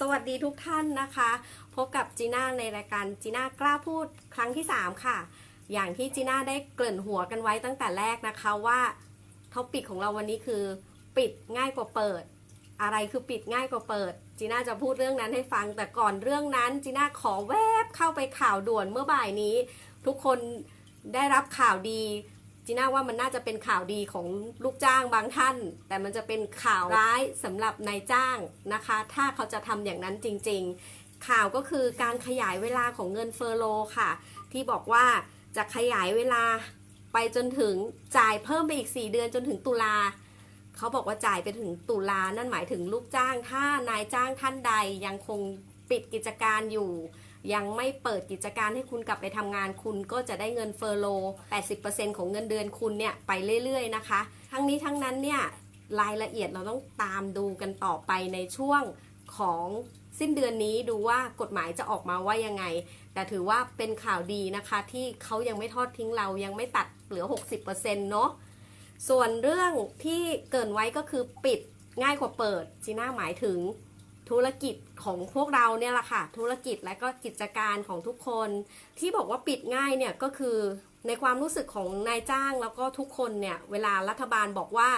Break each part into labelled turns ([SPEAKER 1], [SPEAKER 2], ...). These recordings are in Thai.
[SPEAKER 1] สวัสดีทุกท่านนะคะ พบกับจีน่าในรายการจีน่ากล้าพูดครั้งที่ 3 ค่ะ อย่างที่จีน่าได้เกริ่นหัวกันไว้ตั้งแต่แรกนะคะว่าท็อปิกของเราวันนี้คือ ปิดง่ายกว่าเปิด อะไรคือปิดง่ายกว่าเปิดจีน่าจะพูดเรื่องนั้นให้ฟังแต่ก่อนเรื่องนั้นจีน่าขอแวบเข้าไปข่าวด่วนเมื่อบ่ายนี้ ทุกคนได้รับข่าวดี จีน่าว่ามันน่าจะเป็นข่าวดีของลูกจ้างบางท่าน แต่มันจะเป็นข่าวร้ายสำหรับนายจ้างนะคะ ถ้าเขาจะทำอย่างนั้นจริง ๆ ข่าวก็คือการขยายเวลาของเงินเฟอร์โลค่ะ ที่บอกว่าจะขยายเวลาไปจนถึงจ่ายเพิ่มไปอีก 4 เดือนจนถึงตุลาเขาบอกว่าจ่ายไปถึงตุลานั่นหมายถึงลูกจ้าง ถ้านายจ้างท่านใดยังคงปิดกิจการอยู่ ยังไม่เปิดกิจการให้คุณกลับไปทำงานคุณก็จะได้เงินเฟอร์โล 80%ของเงินเดือนคุณเนี่ยไปเรื่อยๆนะคะ ทั้งนี้ทั้งนั้นเนี่ยรายละเอียดเราต้องตามดูกันต่อไปในช่วงของสิ้นเดือนนี้ดูว่ากฎหมายจะออกมาว่ายังไง แต่ถือว่าเป็นข่าวดีนะคะ ที่เขายังไม่ทอดทิ้งเรายังไม่ตัดเหลือ 60%เนาะส่วนเรื่องที่เกินไว้ก็คือปิดง่ายกว่าเปิดจีน่าหมายถึง ธุรกิจของพวกเราเนี่ยแหละค่ะ ธุรกิจและก็กิจการของทุกคน ที่บอกว่าปิดง่ายเนี่ยก็คือในความรู้สึกของนายจ้างแล้วก็ทุกคนเนี่ย เวลารัฐบาลบอกว่า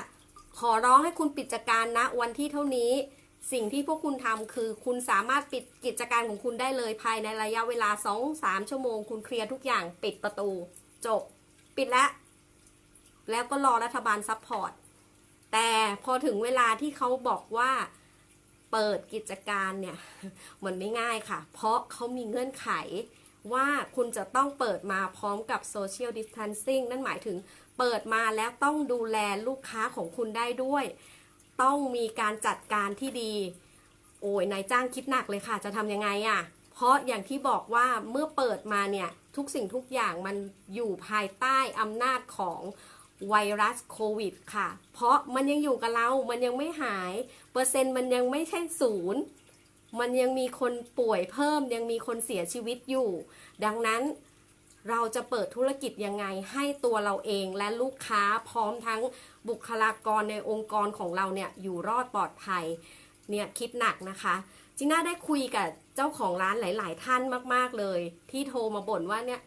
[SPEAKER 1] ขอร้องให้คุณปิดกิจการนะวันที่เท่านี้ สิ่งที่พวกคุณทำคือคุณสามารถปิดกิจการของคุณได้เลยภายในระยะเวลา 2-3 ชั่วโมง คุณเคลียร์ทุกอย่างปิดประตู จบ ปิดแล้วแล้วก็รอรัฐบาลซัพพอร์ตแต่พอถึงเวลาที่เขาบอกว่า เปิดกิจการเนี่ยมันไม่ง่ายค่ะ เพราะเขามีเงื่อนไขว่าคุณจะต้องเปิดมาพร้อมกับ Social Distancing นั่นหมายถึงเปิดมาแล้วต้องดูแลลูกค้าของคุณได้ด้วย ต้องมีการจัดการที่ดี โอ้ยนายจ้างคิดหนักเลยค่ะ จะทำยังไงอะ่ะ เพราะอย่างที่บอกว่าเมื่อเปิดมาเนี่ย ทุกสิ่งทุกอย่างมันอยู่ภายใต้อำนาจของ ไวรัสโควิดค่ะ เพราะมันยังอยู่กับเรา มันยังไม่หาย เปอร์เซ็นต์มันยังไม่ใช่ศูนย์ มันยังมีคนป่วยเพิ่ม ยังมีคนเสียชีวิตอยู่ ดังนั้นเราจะเปิดธุรกิจยังไงให้ตัวเราเองและลูกค้าพร้อมทั้งบุคลากรในองค์กรของเราเนี่ยอยู่รอดปลอดภัย เนี่ยคิดหนักนะคะจีน่าได้คุยกับเจ้าของร้านหลาย ๆ ท่านมากๆเลย ที่โทรมาบ่นว่าเนี่ย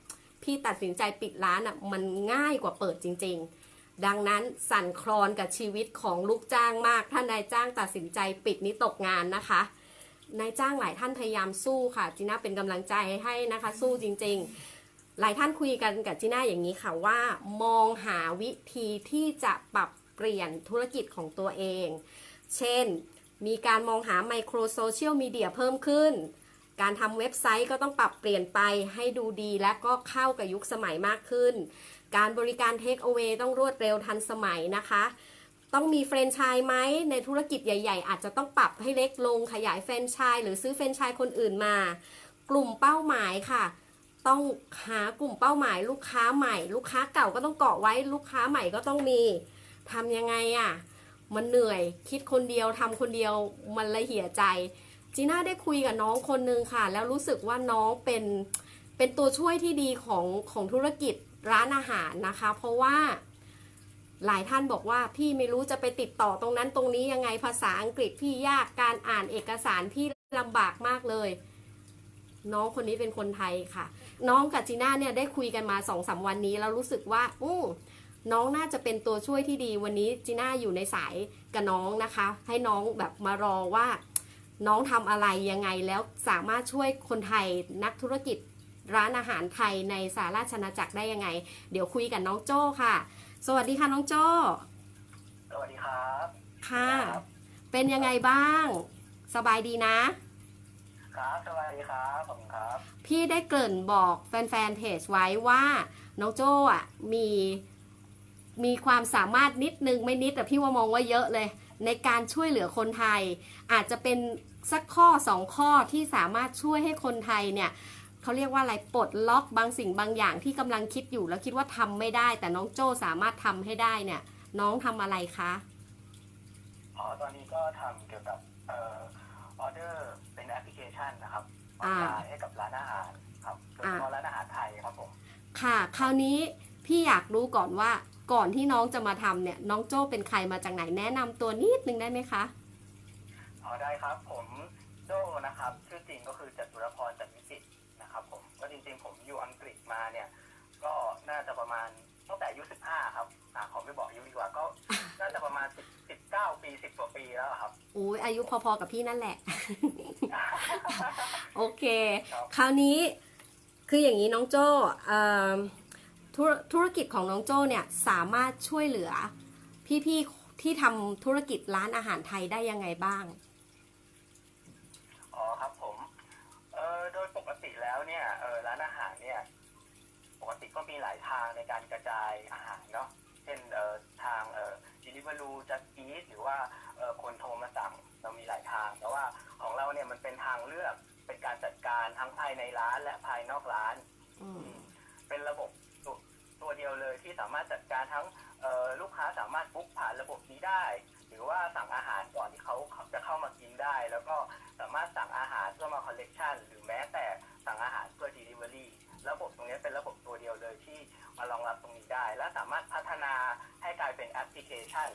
[SPEAKER 1] พี่ตัดสินใจปิดร้านอะมันง่ายกว่าเปิดจริง ๆ ดังนั้นสั่นคลอนกับชีวิตของลูกจ้างมาก ถ้านายจ้างตัดสินใจปิดนี้ตกงานนะคะ นายจ้างหลายท่านพยายามสู้ค่ะจีน่าเป็นกำลังใจให้นะคะ สู้จริง ๆ หลายท่านคุยกันกับจีน่าอย่างนี้ค่ะว่า มองหาวิธีที่จะปรับเปลี่ยนธุรกิจของตัวเอง เช่น มีการมองหาไมโครโซเชียลมีเดียเพิ่มขึ้น การทำเว็บไซต์ก็ต้องปรับเปลี่ยนไปให้ดูดีและก็เข้ากับยุคสมัยมากขึ้น การบริการเทคเอา a y ต้องรวดเร็วทันสมัยนะคะ ต้องมีแฟรนไชส์ไหมในธุรกิจใหญ่ ๆ อาจจะต้องปรับให้เล็กลงขยายแฟรนไชส์หรือซื้อแฟรนไชส์คนอื่นมา กลุ่มเป้าหมายค่ะ ต้องหากลุ่มเป้าหมาย ลูกค้าใหม่ ลูกค้าเก่าก็ต้องเกาะไว้ลูกค้าใหม่ก็ต้องมีทำยังไงอะ่ะมันเหนื่อยคิดคนเดียวทำคนเดียวมันละเหี่ยใจจีน่าได้คุยกับน้องคนนึงค่ะ แล้วรู้สึกว่าน้องเป็นเป็นตัวช่วยที่ดีของของธุรกิจ ร้านอาหารนะคะ เพราะว่าหลายท่านบอกว่าพี่ไม่รู้จะไปติดต่อตรงนั้นตรงนี้ยังไงภาษาอังกฤษพี่ยากการอ่านเอกสารพี่ลำบากมากเลย น้องคนนี้เป็นคนไทยค่ะ น้องกับจีน่าเนี่ยได้คุยกันมาสองสามวันนี้แล้วรู้สึกว่าอู้น้องน่าจะเป็นตัวช่วยที่ดีวันนี้จีน่าอยู่ในสายกับน้องนะคะ ให้น้องแบบมารอว่า น้องทำอะไรยังไงแล้วสามารถช่วยคนไทยนักธุรกิจ ร้านอาหารไทยในสาราชอาณาจักรได้ยังไง เดี๋ยวคุยกับน้องโจ้ค่ะ สวัสดีค่ะน้องโจ้
[SPEAKER 2] สวัสดีครับ
[SPEAKER 1] ค่ะ
[SPEAKER 2] ครับ
[SPEAKER 1] เป็นยังไงบ้าง สบายดีนะ
[SPEAKER 2] ครับสวัสดีครับผมครับ
[SPEAKER 1] พี่ได้เกริ่นบอกแฟนๆเพจไว้ว่าน้องโจ้อะมีมีความสามารถนิดนึงไม่นิดแต่พี่ว่ามองว่าเยอะเลย ในการช่วยเหลือคนไทย อาจจะเป็นสักข้อสองข้อที่สามารถช่วยให้คนไทยเนี่ย เขาเรียกว่าอะไรปลดล็อกบางสิ่งบางอย่างที่กำลังคิดอยู่แล้วคิดว่าทำไม่ได้ แต่น้องโจ้สามารถทำให้ได้เนี่ย น้องทำอะไรคะ
[SPEAKER 2] อ๋อตอนนี้ก็ทำเกี่ยวกับเอ่อออเดอร์เป็นแอปพลิเคชันนะครับออนไลน์ให้กับร้านอาหารครับโดยเฉพาะร้านอาหารไทยครับผม
[SPEAKER 1] ค่ะ คราวนี้พี่อยากรู้ก่อนว่าก่อนที่น้องจะมาทำเนี่ย น้องโจ้เป็นใครมาจากไหนแนะนำตัวนิดนึงได้ไหมคะ
[SPEAKER 2] อ๋อได้ครับ ผมโจนะครับ ชื่อจริงก็คือจตุรพรจันวิจิต มาเนี่ย ก็น่าจะประมาณตั้งแต่อายุ15ครับอ่าขอไม่บอกอายุดีกว่าก็ น่าจะประมาณ10 19ปี10กว่าปีแล้วครับ
[SPEAKER 1] อุ้ยอายุพอๆกับพี่นั่นแหละ โอเค
[SPEAKER 2] ครับ
[SPEAKER 1] คราวนี้คืออย่างนี้น้องโจ้เอิ่มธุรธุรกิจของน้องโจ้เนี่ยสามารถช่วยเหลือพี่ๆที่ทำธุรกิจร้านอาหารไทยได้ยังไงบ้าง
[SPEAKER 2] อ๋อครับผมเอ่อโดยปกติแล้วเนี่ยเออร้านอาหารเนี่ย ป กติก็มีหลายทางในการกระจายอาหารเนาะเช่นเอ่อทางเอ่อ delivery just eat หรือว่าเอ่อคนโทรมาสั่งเรามีหลายทาง แต่ว่าของเราเนี่ยมันเป็นทางเลือกเป็นการจัดการทั้งภายในร้านและภายนอกร้าน
[SPEAKER 1] อืม
[SPEAKER 2] เป็นระบบตัวตัวเดียวเลยที่สามารถจัดการทั้งเอ่อลูกค้าสามารถบุ๊กผ่านระบบนี้ได้ หรือว่าสั่งอาหารก่อนที่เขาจะเข้ามากินได้ แล้วก็สามารถสั่งอาหารเพื่อมาคอลเลกชันหรือแม้แต่สั่งอาหารเพื่อ Delivery ระบบตรงนี้เป็นระบบตัวเดียวเลยที่มารองรับตรงนี้ได้ และสามารถพัฒนาให้กลายเป็นแอปพลิเคชัน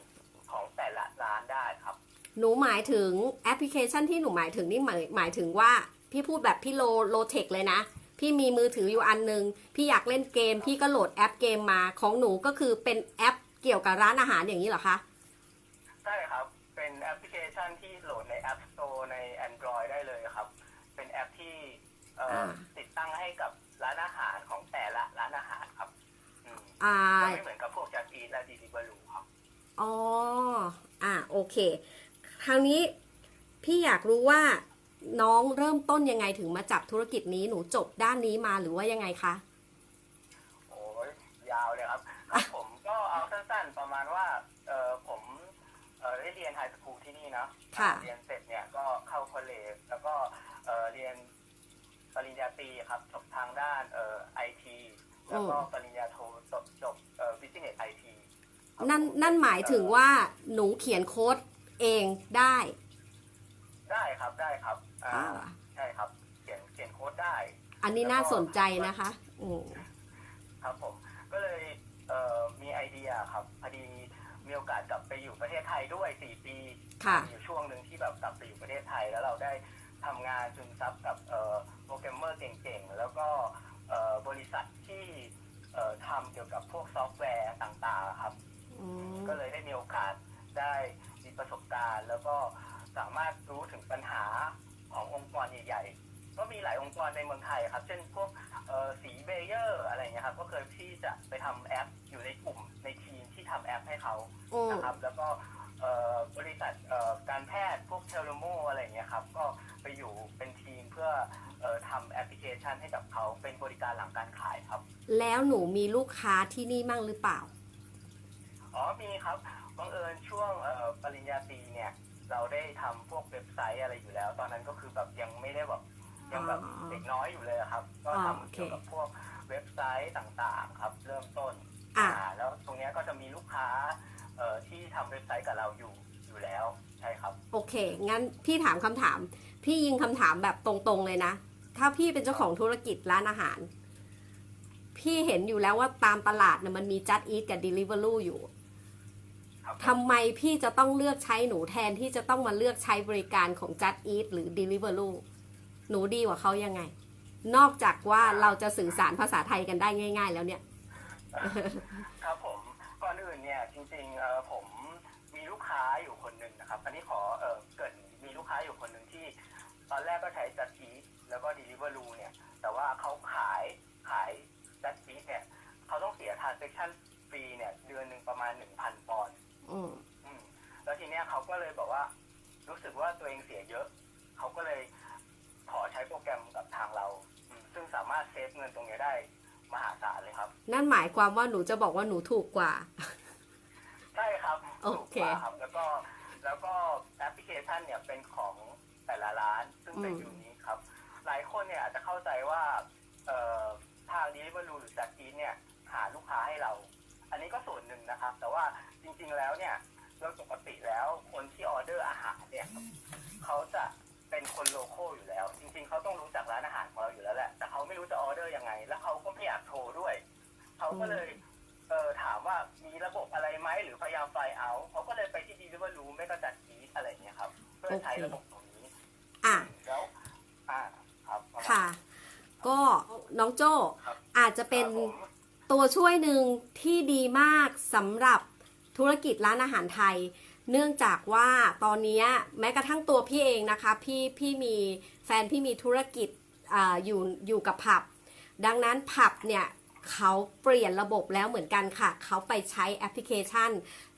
[SPEAKER 2] ของแต่ละร้านได้ครับ
[SPEAKER 1] หนูหมายถึงแอปพลิเคชันที่หนูหมายถึงนี่หมายหมายถึงว่าพี่พูดแบบพี่โลโลเทคเลยนะ พี่มีมือถืออยู่อันนึง พี่อยากเล่นเกม พี่ก็โหลดแอปเกมมาของหนูก็คือเป็นแอปเกี่ยวกับร้านอาหารอย่างนี้เหรอคะ
[SPEAKER 2] ใช่ครับ เป็นแอปพลิเคชันที่โหลดใน App Store ใน Android ได้เลยครับ เป็นแอปที่เอ่ออาติดตั้งให้กับ ร้านอาหารของแต่ละร้านอาหารครับ อืม
[SPEAKER 1] อ่า
[SPEAKER 2] จะไม่เหมือนกับพวกจัดอีและดีลิเวอรูครับ
[SPEAKER 1] อ๋อ อ่าโอเค คราวนี้พี่อยากรู้ว่าน้องเริ่มต้นยังไงถึงมาจับธุรกิจนี้ หนูจบด้านนี้มาหรือว่ายังไงคะ
[SPEAKER 2] โอ้ยยาวเลยครับครับผมก็เอาสั้นๆประมาณว่าเออผมเออได้เรียนไฮสคูลที่นี่นะ
[SPEAKER 1] ค่ะ
[SPEAKER 2] เรียนเสร็จเนี่ยก็เข้าคอลเลจแล้วก็เออเรียน ปริญญาตรีครับจบทางด้านเอ่อไอทีแล้วก็ปริญญาโทจบจบเอ่อบิสเนสไอที
[SPEAKER 1] นั่นนั่นหมายถึงว่าหนูเขียนโค้ดเองได้
[SPEAKER 2] ได้ครับได้ครับอ่า
[SPEAKER 1] อ่า
[SPEAKER 2] ใช่ครับเขียนเขียนโค้ดได้
[SPEAKER 1] อันนี้น่าสนใจนะคะอืม
[SPEAKER 2] ครับผมก็เลยเอ่อมีไอเดียครับพอดีมีโอกาสกลับไปอยู่ประเทศไทยด้วย4ปี
[SPEAKER 1] ค่ะ
[SPEAKER 2] มีอยู่ช่วงหนึ่งที่แบบกลับไปอยู่ประเทศไทยแล้วเราได้ทำงานซึมซับกับเอ่อโปรแกรมเมอร์เก่งๆ แล้วก็เอ่อบริษัทที่เอ่อทำเกี่ยวกับพวกซอฟต์แวร์ต่างๆครับ
[SPEAKER 1] อืม
[SPEAKER 2] ก็เลยได้มีโอกาสได้มีประสบการณ์ แล้วก็สามารถรู้ถึงปัญหาขององค์กรใหญ่ๆ ก็มีหลายองค์กรในเมืองไทยครับ เช่นพวกเอ่อสีเบเยอร์อะไรเงี้ยครับก็เคยที่จะไปทำแอปอยู่ในกลุ่มในทีมที่ทำแอปให้เขา
[SPEAKER 1] อืม
[SPEAKER 2] นะครับแล้วก็เอ่อบริษัทเอ่อการแพทย์พวกเทเลโมอะไรเงี้ยครับ ก็ไปอยู่เป็นทีมเพื่อเอ่อ ทำแอปพลิเคชันให้กับเขาเป็นบริการหลังการขายครับ
[SPEAKER 1] แล้วหนูมีลูกค้าที่นี่มั่งหรือเปล่า
[SPEAKER 2] อ๋อมีครับบังเอิญช่วงเอ่อปริญญาตรีเนี่ย เราได้ทำพวกเว็บไซต์อะไรอยู่แล้ว ตอนนั้นก็คือแบบยังไม่ได้แบบยังแบบ
[SPEAKER 1] อ๋อ
[SPEAKER 2] เด็กน้อยอยู่เลยอะครับ ก็
[SPEAKER 1] อ๋อ
[SPEAKER 2] ทำ
[SPEAKER 1] โอเค
[SPEAKER 2] เกี่ยวกับพวกเว็บไซต์ต่างๆ ครับ เริ่มต้น
[SPEAKER 1] อะ
[SPEAKER 2] แล้วตรงเนี้ยก็จะมีลูกค้าเอ่อที่ทำเว็บไซต์กับเราอยู่อยู่แล้วใช่ครับ
[SPEAKER 1] โอเค งั้นพี่ถามคำถาม พี่ยิงคำถามแบบตรงๆเลยนะ ถ้าพี่เป็นเจ้าของธุรกิจร้านอาหาร พี่เห็นอยู่แล้วว่าตามตลาดเนี่ยมันมีจัดอีทกับ Deliveroo อยู่
[SPEAKER 2] ครับ
[SPEAKER 1] ทำไมพี่จะต้องเลือกใช้หนูแทนที่จะต้องมาเลือกใช้บริการของ Just Eat หรือ Deliveroo หนูดีกว่าเขายังไง นอกจากว่าเราจะสื่อสารภาษาไทยกันได้ง่าย ๆ แล้วเนี่ย
[SPEAKER 2] ครับผมก่อนอื่นเนี่ยจริงๆเอ่อผมมีลูกค้าอยู่คนหนึ่งนะครับ อันนี้ขอเอ่อเกริดมีลูกค้าอยู่คนหนึ่งที่ ตอนแรกก็ใช้จัดอี แล้วก็ Deliveroo เนี่ย แต่ว่าเขาขายขายจัดอีเนี่ยเขาต้องเสีย transaction ฟรีเนี่ย เดือนหนึ่งประมาณ1,000ปอนด์
[SPEAKER 1] อืม
[SPEAKER 2] อืมแล้วทีเนี้ยเขาก็เลยบอกว่า รู้สึกว่าตัวเองเสียเยอะ เขาก็เลยขอใช้โปรแกรมกับทางเราอืมซึ่งสามารถเซฟเงินตรงเนี้ยได้มหาศาลเลยครับ
[SPEAKER 1] นั่นหมายความว่าหนูจะบอกว่าหนูถูกกว่า
[SPEAKER 2] ใช่ครับ
[SPEAKER 1] โอเค
[SPEAKER 2] ถูกกว่าครับแล้วก็แล้วก็แอปพลิเคชันเนี่ยเป็นของแต่ละร้าน ซึ่งเป็น
[SPEAKER 1] อืม
[SPEAKER 2] ยูนิคครับ หลายคนเนี่ยอาจจะเข้าใจว่าเอ่อทางดีลิเวอรูหรือจัดอีเนี่ยหาลูกค้าให้เรา อันนี้ก็ส่วนหนึ่งนะครับ แต่ว่าจริงๆแล้วเนี่ยโดยปกติแล้วคนที่ออเดอร์อาหารเนี่ยเขาจะเป็นคนโลโก้อยู่แล้ว จริง ๆเขาต้องรู้จักร้านอาหารของเราอยู่แล้วแหละแต่เขาไม่รู้จะออเดอร์ยังไง แล้วเขาก็ไม่อยากโทรด้วยเขาก็เลยเออถามว่ามีระบบอะไรไหมหรือพยายามไฟเอาเขาก็เลยไปที่ดีลิเวอรูไม่ก็จัดกีอะไรอย่างเงี้ยครับเพื่อใช้ระบบตรงนี้
[SPEAKER 1] อะ
[SPEAKER 2] ก็
[SPEAKER 1] น้องโจ้
[SPEAKER 2] ครับ
[SPEAKER 1] อาจจะเป็น
[SPEAKER 2] ครับผม
[SPEAKER 1] ตัวช่วยหนึ่งที่ดีมากสำหรับธุรกิจร้านอาหารไทย เนื่องจากว่าตอนนี้แม้กระทั่งตัวพี่เองนะคะ พี่พี่มีแฟนพี่มีธุรกิจอาอยู่อยู่กับผับ ดังนั้นผับเนี่ยเขาเปลี่ยนระบบแล้วเหมือนกันค่ะ เขาไปใช้แอปพลิเคชัน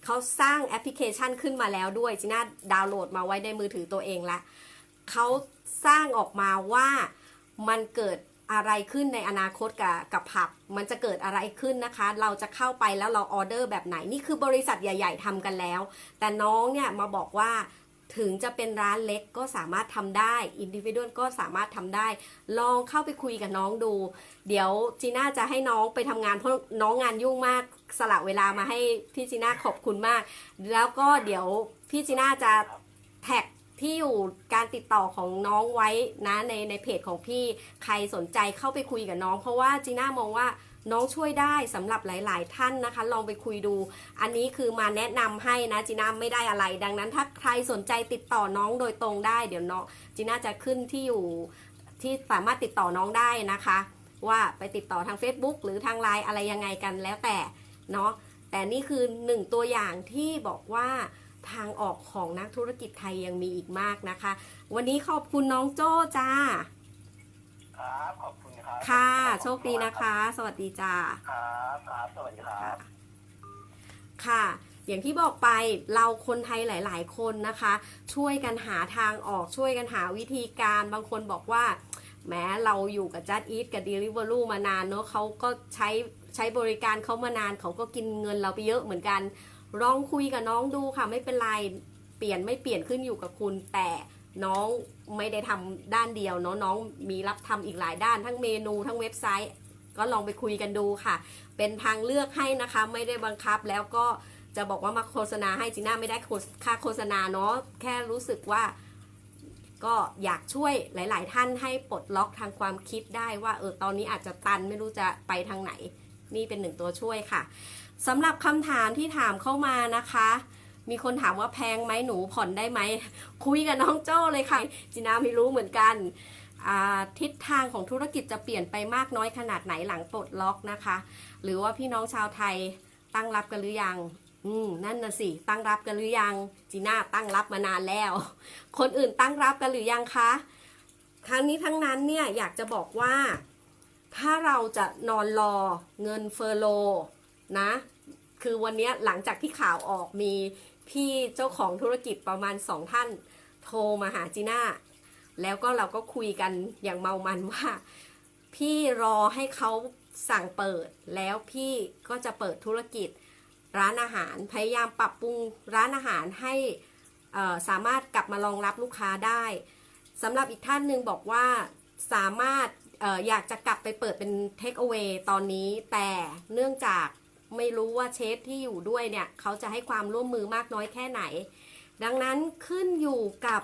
[SPEAKER 1] เขาสร้างแอปพลิเคชันขึ้นมาแล้วด้วยจีน่าดาวน์โหลดมาไว้ในมือถือตัวเองละเขาสร้างออกมาว่ามันเกิด อะไรขึ้นในอนาคตกับกับผับ มันจะเกิดอะไรขึ้นนะคะ เราจะเข้าไปแล้วเราออเดอร์แบบไหนนี่คือบริษัทใหญ่ ๆทำกันแล้ว แต่น้องเนี่ยมาบอกว่าถึงจะเป็นร้านเล็กก็สามารถทำได้อินดิวิ a l ก็สามารถทำได้ ลองเข้าไปคุยกับน้องดู เดี๋ยวจีน่าจะให้น้องไปทำงานเพราะน้องงานยุ่งมากสละเวลามาให้พี่จีน่าขอบคุณมาก แล้วก็เดี๋ยวพี่จีน่าจะแท็ก ที่อยู่การติดต่อของน้องไว้นะในในเพจของพี่ใครสนใจเข้าไปคุยกับน้อง เพราะว่าจีน่ามองว่าน้องช่วยได้สำหรับหลาย ๆ ท่านนะคะ ลองไปคุยดู อันนี้คือมาแนะนำให้นะจีน่าไม่ได้อะไร ดังนั้น ถ้าใครสนใจติดต่อน้องโดยตรงได้ เดี๋ยวน้องจีน่าจะขึ้นที่อยู่ที่สามารถติดต่อน้องได้นะคะ ว่าไปติดต่อทาง Facebook หรือทางไลน์อะไรยังไงกันแล้วแต่เนาะแต่นี่คือหนึ่งตัวอย่างที่บอกว่า ทางออกของนักธุรกิจไทยยังมีอีกมากนะคะ วันนี้ขอบคุณน้องโจ้จ้า
[SPEAKER 2] ครับขอบคุณครับ
[SPEAKER 1] ค่ะ
[SPEAKER 2] ขอบณ
[SPEAKER 1] โชคดีนะคะ สวัสดีจ้า
[SPEAKER 2] ครับครับสวัสดีครับ
[SPEAKER 1] ค่ะอย่างที่บอกไปเราคนไทยหลาย ๆ คนนะคะ ช่วยกันหาทางออกช่วยกันหาวิธีการบางคนบอกว่า แม้เราอยู่กับจัดอีทกับ Deliveroo มานานเนอะเขาก็ใช้ใช้บริการเขามานานเขาก็กินเงินเราไปเยอะเหมือนกัน ลองคุยกับน้องดูค่ะไม่เป็นไรเปลี่ยนไม่เปลี่ยนขึ้นอยู่กับคุณ แต่น้องไม่ได้ทำด้านเดียวเนาะน้องมีรับทำอีกหลายด้านทั้งเมนูทั้งเว็บไซต์ ก็ลองไปคุยกันดูค่ะ เป็นทางเลือกให้นะคะ ไม่ได้บังคับแล้วก็จะบอกว่ามาโฆษณาให้จีน่าไม่ได้ค่าโฆษณาเนาะแค่รู้สึกว่าก็อยากช่วยหลาย ๆ ท่านให้ปลดล็อกทางความคิดได้ว่าเออตอนนี้อาจจะตันไม่รู้จะไปทางไหน นี่เป็นหนึ่งตัวช่วยค่ะสำหรับคำถามที่ถามเข้ามานะคะ มีคนถามว่าแพงไหมหนูผ่อนได้ไหม คุยกับน้องโจ้เลยค่ะจีน่าไม่รู้เหมือนกัน ทิศทางของธุรกิจจะเปลี่ยนไปมากน้อยขนาดไหนหลังปลดล็อกนะคะ หรือว่าพี่น้องชาวไทยตั้งรับกันหรือยังอืมนั่นน่ะสิ ตั้งรับกันหรือยัง จีน่าตั้งรับมานานแล้ว คนอื่นตั้งรับกันหรือยังคะ ทั้งนี้ทั้งนั้นเนี่ยอยากจะบอกว่า ถ้าเราจะนอนรอเงินเฟอร์โลนะ คือวันนี้หลังจากที่ข่าวออกมีพี่เจ้าของธุรกิจประมาณสองท่านโทรมาหาจีน่า แล้วก็เราก็คุยกันอย่างเมามันว่า พี่รอให้เขาสั่งเปิด แล้วพี่ก็จะเปิดธุรกิจร้านอาหารพยายามปรับปรุงร้านอาหารให้สามารถกลับมารองรับลูกค้าได้สำหรับอีกท่านหนึ่งบอกว่าสามารถ อยากจะกลับไปเปิดเป็นเทค e a เ a y ตอนนี้ แต่เนื่องจากไม่รู้ว่าเชฟที่อยู่ด้วยเนี่ย เขาจะให้ความร่วมมือมากน้อยแค่ไหน ดังนั้นขึ้นอยู่กับ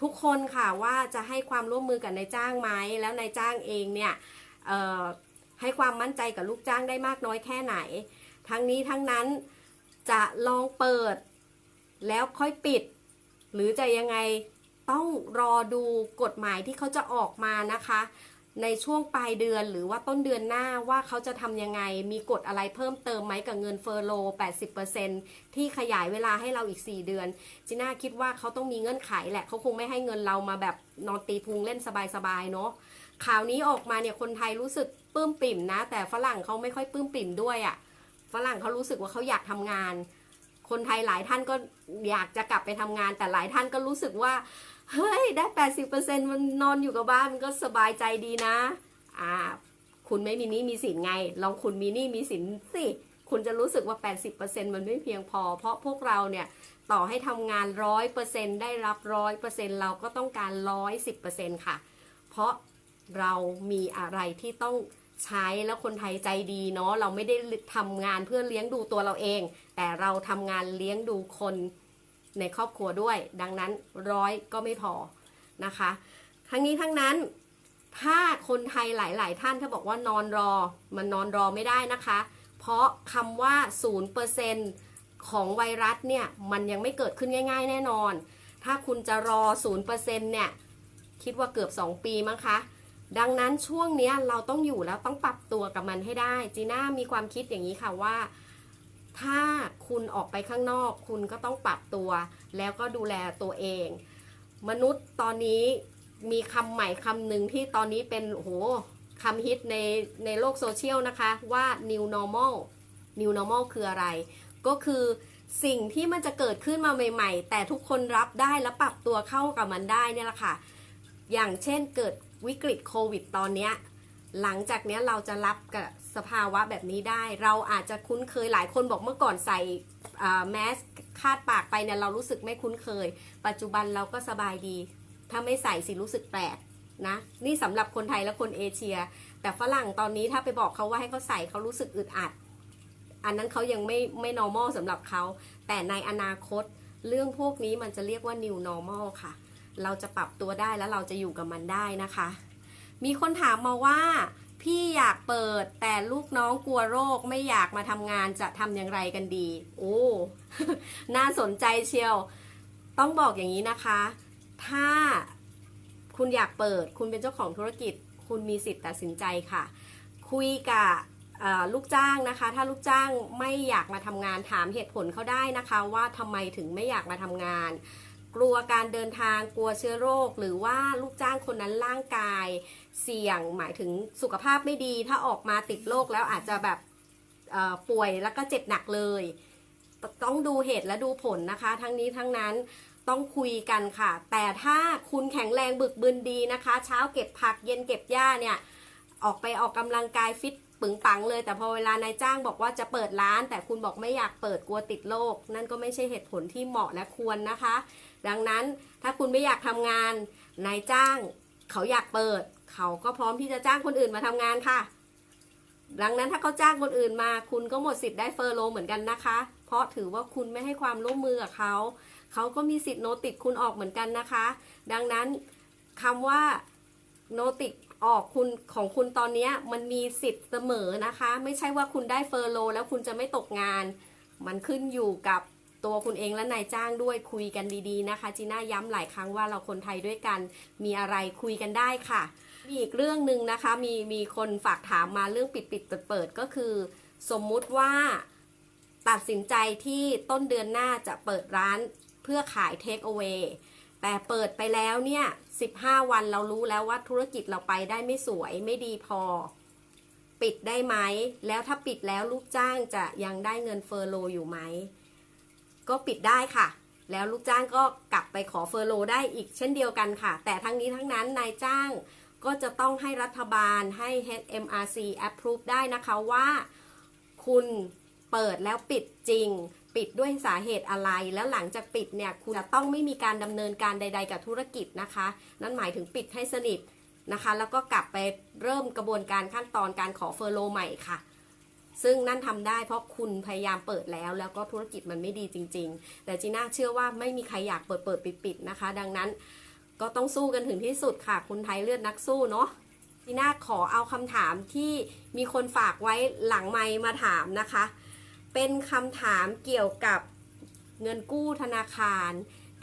[SPEAKER 1] ทุกคนค่ะว่าจะให้ความร่วมมือกับนายจ้างไหมแล้วนายจ้างเองเนี่ยให้ความมั่นใจกับลูกจ้างได้มากน้อยแค่ไหน ทั้งนี้ทั้งนั้นจะลองเปิดแล้วค่อยปิด หรือจะยังไง ต้องรอดูกฎหมายที่เขาจะออกมานะคะ ในช่วงปลายเดือนหรือว่าต้นเดือนหน้าว่าเขาจะทำยังไง มีกฎอะไรเพิ่มเติมไหมกับเงินเฟอร์โล 80%ที่ขยายเวลาให้เราอีก 4 เดือน จีน่าคิดว่าเขาต้องมีเงื่อนไขแหละ เขาคงไม่ให้เงินเรามาแบบนอนตีพุงเล่นสบายๆเนาะข่าวนี้ออกมาเนี่ยคนไทยรู้สึกปลื้มปิ่มนะ แต่ฝรั่งเขาไม่ค่อยปลื้มปิ่มด้วยอะ่ะฝรั่งเขารู้สึกว่าเขาอยากทำงาน คนไทยหลายท่านก็อยากจะกลับไปทำงาน แต่หลายท่านก็รู้สึกว่า เฮ้ย ได้80%มันนอนอยู่กับบ้านมันก็สบายใจดีนะ อ่า คุณไม่มีหนี้มีสินไง ลองคุณมีหนี้มีสินสิ คุณจะรู้สึกว่า 80%มันไม่เพียงพอ เพราะพวกเราเนี่ย ต่อให้ทำงาน 100%ได้รับ 100%เราก็ต้องการ 110%ค่ะ เพราะเรามีอะไรที่ต้องใช้แล้วคนไทยใจดีเนาะเราไม่ได้ทำงานเพื่อเลี้ยงดูตัวเราเอง แต่เราทำงานเลี้ยงดูคน ในครอบครัวด้วย ดังนั้นร้อยก็ไม่พอนะคะ ทั้งนี้ทั้งนั้นถ้าคนไทยหลาย ๆ ท่านถ้าบอกว่านอนรอ มันนอนรอไม่ได้นะคะ เพราะคำว่า 0%ของไวรัสเนี่ย มันยังไม่เกิดขึ้นง่าย ๆ แน่นอน ถ้าคุณจะรอ 0%เนี่ย คิดว่าเกือบ 2 ปีมั้งคะ ดังนั้นช่วงนี้เราต้องอยู่แล้วต้องปรับตัวกับมันให้ได้ จีน่ามีความคิดอย่างนี้ค่ะว่า ถ้าคุณออกไปข้างนอก คุณก็ต้องปรับตัว แล้วก็ดูแลตัวเอง มนุษย์ตอนนี้มีคำใหม่คำหนึ่งที่ตอนนี้เป็นโอ้โหคำฮิตในในโลกโซเชียลนะคะว่า new normal new normal คืออะไร ก็คือสิ่งที่มันจะเกิดขึ้นมาใหม่ๆ แต่ทุกคนรับได้และปรับตัวเข้ากับมันได้เนี่ยแหละค่ะ อย่างเช่นเกิดวิกฤตโควิดตอนนี้ หลังจากนี้เราจะรับกับ สภาวะแบบนี้ได้ เราอาจจะคุ้นเคยหลายคนบอกเมื่อก่อนใส่แมสคาดปากไปเนี่ยเรารู้สึกไม่คุ้นเคย ปัจจุบันเราก็สบายดี ถ้าไม่ใส่สิรู้สึกแปลกนะนี่สำหรับคนไทยและคนเอเชีย แต่ฝรั่งตอนนี้ถ้าไปบอกเขาว่าให้เขาใส่เขารู้สึกอึดอัด อันนั้นเขายังไม่ไม่ normal สำหรับเขา แต่ในอนาคตเรื่องพวกนี้มันจะเรียกว่า new normal ค่ะ เราจะปรับตัวได้แล้วเราจะอยู่กับมันได้นะคะ มีคนถามมาว่า พี่อยากเปิดแต่ลูกน้องกลัวโรคไม่อยากมาทำงานจะทำอย่างไรกันดี โอ้ น่าสนใจเชียว ต้องบอกอย่างนี้นะคะ ถ้าคุณอยากเปิด คุณเป็นเจ้าของธุรกิจ คุณมีสิทธิ์ตัดสินใจค่ะ คุยกับลูกจ้างนะคะ ถ้าลูกจ้างไม่อยากมาทำงานถามเหตุผลเขาได้นะคะ ว่าทำไมถึงไม่อยากมาทำงาน กลัวการเดินทางกลัวเชื้อโรค หรือว่าลูกจ้างคนนั้นร่างกาย เสี่ยงหมายถึงสุขภาพไม่ดี ถ้าออกมาติดโรคแล้วอาจจะแบบป่วยแล้วก็เจ็บหนักเลย ต้องดูเหตุและดูผลนะคะ ทั้งนี้ทั้งนั้นต้องคุยกันค่ะ แต่ถ้าคุณแข็งแรงบึกบึนดีนะคะ เช้าเก็บผักเย็นเก็บหญ้าเนี่ย ออกไปออกกำลังกายฟิต ปึงปังเลย แต่พอเวลานายจ้างบอกว่าจะเปิดร้าน แต่คุณบอกไม่อยากเปิดกลัวติดโรคนั่นก็ไม่ใช่เหตุผลที่เหมาะและควรนะคะ ดังนั้นถ้าคุณไม่อยากทำงานนายจ้าง เขาอยากเปิด เขาก็พร้อมที่จะจ้างคนอื่นมาทำงานค่ะ ดังนั้นถ้าเขาจ้างคนอื่นมา คุณก็หมดสิทธิ์ได้เฟอร์โลเหมือนกันนะคะ เพราะถือว่าคุณไม่ให้ความร่วมมือกับเขา เขาก็มีสิทธิ์โนติดคุณออกเหมือนกันนะคะ ดังนั้นคำว่าโนติด ออกคุณของคุณตอนนี้มันมีสิทธิ์เสมอนะคะ ไม่ใช่ว่าคุณได้เฟอร์โล แล้วคุณจะไม่ตกงาน มันขึ้นอยู่กับตัวคุณเองและนายจ้างด้วยคุยกันดีๆนะคะจีน่าย้ำหลายครั้งว่าเราคนไทยด้วยกันมีอะไรคุยกันได้ค่ะมีอีกเรื่องหนึ่งนะคะมีมีคนฝากถามมาเรื่องปิดปิดเปิดเปิดก็คือ สมมุติว่าตัดสินใจที่ต้นเดือนหน้าจะเปิดร้านเพื่อขายเทคเอา a y แต่เปิดไปแล้วเนี่ย 15 วันเรารู้แล้วว่าธุรกิจเราไปได้ไม่สวยไม่ดีพอ ปิดได้ไหม แล้วถ้าปิดแล้วลูกจ้างจะยังได้เงินเฟอร์โลอยู่ไหม ก็ปิดได้ค่ะ แล้วลูกจ้างก็กลับไปขอเฟอร์โลได้อีกเช่นเดียวกันค่ะ แต่ทั้งนี้ทั้งนั้นนายจ้างก็จะต้องให้รัฐบาลให้ HMRC approve ได้นะคะว่า คุณเปิดแล้วปิดจริงปิดด้วยสาเหตุอะไร แล้วหลังจากปิดเนี่ยคุณจะต้องไม่มีการดำเนินการใด ๆ กับธุรกิจนะคะ นั่นหมายถึงปิดให้สนิทนะคะ แล้วก็กลับไปเริ่มกระบวนการขั้นตอนการขอเฟอร์โลใหม่ค่ะ ซึ่งนั่นทำได้เพราะคุณพยายามเปิดแล้ว แล้วก็ธุรกิจมันไม่ดีจริง ๆ แต่จีน่าเชื่อว่าไม่มีใครอยากเปิดเปิดปิดปิดๆนะคะ ดังนั้นก็ต้องสู้กันถึงที่สุดค่ะ คุณไทยเลือดนักสู้เนาะจีน่าขอเอาคำถามที่มีคนฝากไว้หลังไมมาถามนะคะ เป็นคำถามเกี่ยวกับเงินกู้ธนาคาร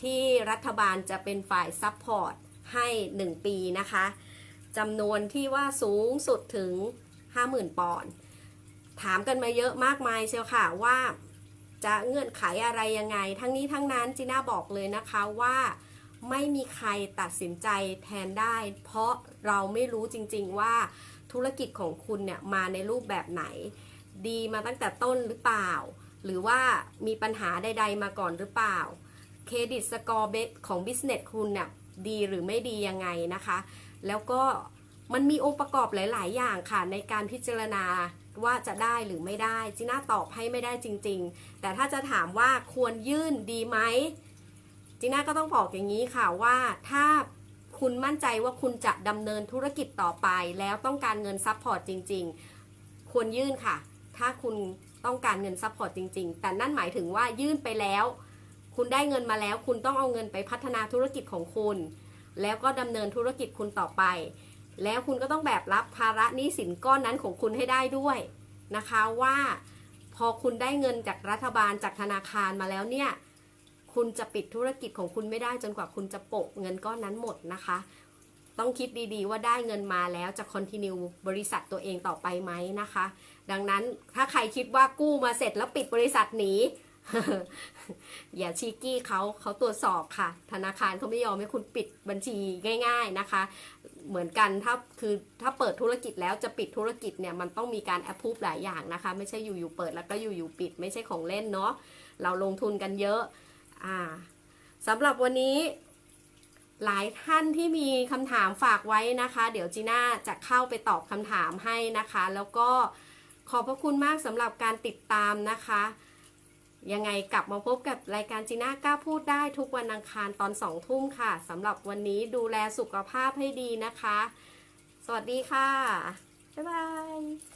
[SPEAKER 1] ที่รัฐบาลจะเป็นฝ่ายซัพพอร์ตให้ 1 ปีนะคะจำนวนที่ว่าสูงสุดถึง 50,000 ปอนด์ถามกันมาเยอะมากมายเชียวค่ะว่าจะเงื่อนไขอะไรยังไง ทั้งนี้ทั้งนั้นจีน่าบอกเลยนะคะว่าไม่มีใครตัดสินใจแทนได้ เพราะเราไม่รู้จริงๆว่าธุรกิจของคุณเนี่ยมาในรูปแบบไหน ดีมาตั้งแต่ต้นหรือเปล่า หรือว่ามีปัญหาใด ๆ มาก่อนหรือเปล่า เครดิตสกอร์เบของบิสเนสคุณเนี่ยดีหรือไม่ดียังไงนะคะ แล้วก็มันมีองค์ประกอบหลาย ๆ อย่างค่ะ ในการพิจารณาว่าจะได้หรือไม่ได้จีน่าตอบให้ไม่ได้จริง ๆ แต่ถ้าจะถามว่าควรยื่นดีไหมจีน่าก็ต้องบอกอย่างนี้ค่ะว่าถ้าคุณมั่นใจว่าคุณจะดำเนินธุรกิจต่อไป แล้วต้องการเงินซัพพอร์ตจริง ๆ ควรยื่นค่ะ ถ้าคุณต้องการเงินซัพพอร์ตจริง ๆ แต่นั่นหมายถึงว่ายื่นไปแล้ว คุณได้เงินมาแล้ว คุณต้องเอาเงินไปพัฒนาธุรกิจของคุณ แล้วก็ดำเนินธุรกิจคุณต่อไป แล้วคุณก็ต้องแบกรับภาระหนี้สินก้อนนั้นของคุณให้ได้ด้วยนะคะว่าพอคุณได้เงินจากรัฐบาลจากธนาคารมาแล้วเนี่ยคุณจะปิดธุรกิจของคุณไม่ได้จนกว่าคุณจะโปะเงินก้อนนั้นหมดนะคะ ต้องคิดดีๆว่าได้เงินมาแล้วจะคอนติเนียบริษัทตัวเองต่อไปไหมนะคะ ดังนั้นถ้าใครคิดว่ากู้มาเสร็จแล้วปิดบริษัทหนีอย่าชี้กี้เขาเขาตรวจสอบค่ะ ธนาคารเขาไม่ยอมให้คุณปิดบัญชีง่าย ๆนะคะ เหมือนกันถ้าคือถ้าเปิดธุรกิจแล้วจะปิดธุรกิจเนี่ยมันต้องมีการแอปพูฟหลายอย่างนะคะ ไม่ใช่อยู่ๆเปิดแล้วก็อยู่ๆปิด ไม่ใช่ของเล่นเนาะเราลงทุนกันเยอะอ่าสำหรับวันนี้หลายท่านที่มีคำถามฝากไว้นะคะ เดี๋ยวจีน่าจะเข้าไปตอบคำถามให้นะคะ แล้วก็ ขอบพระคุณมากสำหรับการติดตามนะคะ ยังไงกลับมาพบกับรายการจีน่ากล้าพูดได้ทุกวันอังคารตอนสองทุ่มค่ะสำหรับวันนี้ดูแลสุขภาพให้ดีนะคะ สวัสดีค่ะ บ๊ายบาย